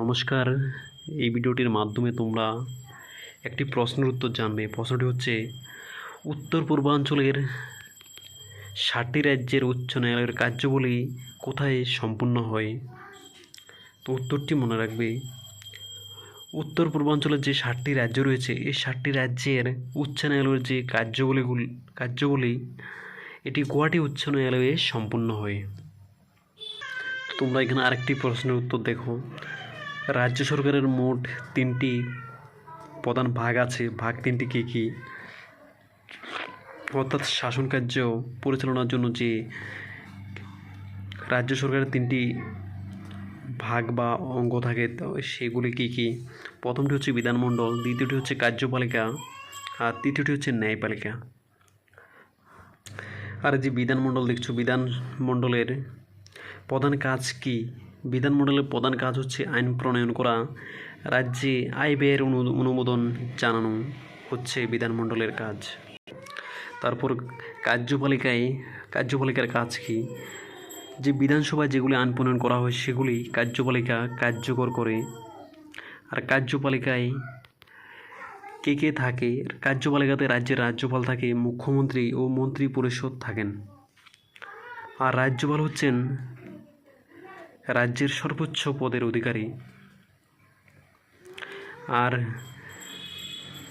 নমস্কার। এই ভিডিওটির মাধ্যমে তোমরা একটি প্রশ্নের উত্তর জানবে। প্রশ্নটি হচ্ছে, উত্তর পূর্বাঞ্চলের ষাটটি রাজ্যের উচ্চ ন্যায়ালয়ের কার্যবলী কোথায় সম্পূর্ণ হয়? তো উত্তরটি মনে রাখবে, উত্তর পূর্বাঞ্চলের যে ষাটটি রাজ্য রয়েছে, এই ষাটটি রাজ্যের উচ্চ ন্যায়ালয়ের যে কার্যবলীগুলি, কার্যবলী, এটি গুয়াহাটি উচ্চ ন্যায়ালয়ে সম্পূর্ণ হয়। তোমরা এখানে আরেকটি প্রশ্নের উত্তর দেখো। রাজ্য সরকারের মোট তিনটি প্রধান ভাগ আছে। ভাগ তিনটি কী কী? অর্থাৎ শাসন কার্য পরিচালনার জন্য যে রাজ্য সরকারের তিনটি ভাগ বা অঙ্গ থাকে সেগুলি কী কী? প্রথমটি হচ্ছে বিধানমণ্ডল, দ্বিতীয়টি হচ্ছে কার্যপালিকা, আর তৃতীয়টি হচ্ছে ন্যায়পালিকা। আর যে বিধানমণ্ডল দেখছ, বিধানমণ্ডলের প্রধান কাজ কি? বিধানমণ্ডলের প্রধান কাজ হচ্ছে আইন প্রণয়ন করা। রাজ্যে আয় ব্যয়ের অনু- অনুমোদন জানানো হচ্ছে বিধানমণ্ডলের কাজ। তারপর কার্যপালিকায়, কার্যপালিকার কাজ কি? যে বিধানসভায় যেগুলি আইন প্রণয়ন করা হয় সেগুলি কার্যপালিকা কার্যকর করে। আর কার্যপালিকায় কে কে থাকে? কার্যপালিকাতে রাজ্যের রাজ্যপাল থাকে, মুখ্যমন্ত্রী ও মন্ত্রী পরিষদ থাকেন। আর রাজ্যপাল হচ্ছেন রাজ্যের সর্বোচ্চ পদের অধিকারী। আর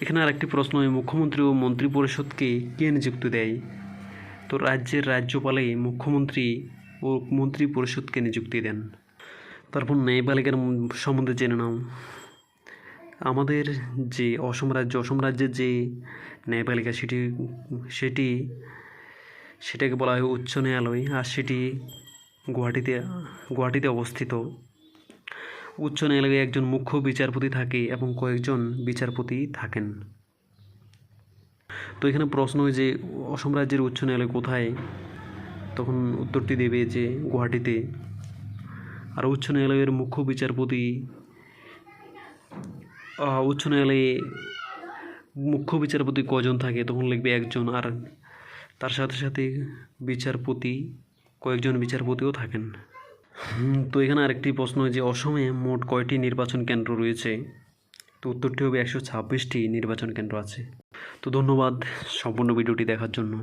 এখানে আরেকটি প্রশ্ন মুখ্যমন্ত্রী ও মন্ত্রী পরিষদকে কে নিযুক্তি দেয়? তো রাজ্যের রাজ্যপালে মুখ্যমন্ত্রী ও মন্ত্রী পরিষদকে নিযুক্তি দেন। তারপর ন্যায়পালিকার সম্বন্ধে জেনে নাও। আমাদের যে অসম রাজ্য, অসম রাজ্যের যে ন্যায়পালিকা সেটি সেটি, সেটাকে বলা হয় উচ্চ ন্যায়ালয়, আর সেটি গুয়াহাটিতে গুয়াহাটিতে অবস্থিত। উচ্চ ন্যায়ালয়ে একজন মুখ্য বিচারপতি থাকে এবং কয়েকজন বিচারপতি থাকেন। তো এখানে প্রশ্ন যে, অসম রাজ্যের উচ্চ ন্যায়ালয় কোথায়? তখন উত্তরটি দেবে যে, গুয়াহাটিতে। আর উচ্চ ন্যায়ালয়ের মুখ্য বিচারপতি উচ্চ ন্যায়ালয়ে মুখ্য বিচারপতি কজন থাকে? তখন লিখবে একজন। আর তার সাথে সাথে বিচারপতি কয়েকজন বিচারপতিও থাকেন। তো এখানে আরেকটি প্রশ্ন যে অসমে মোট কয়টি নির্বাচন কেন্দ্র রয়েছে? তো উত্তরটি হবে একশো ছাব্বিশটি নির্বাচন কেন্দ্র আছে। তো ধন্যবাদ সম্পূর্ণ ভিডিওটি দেখার জন্য।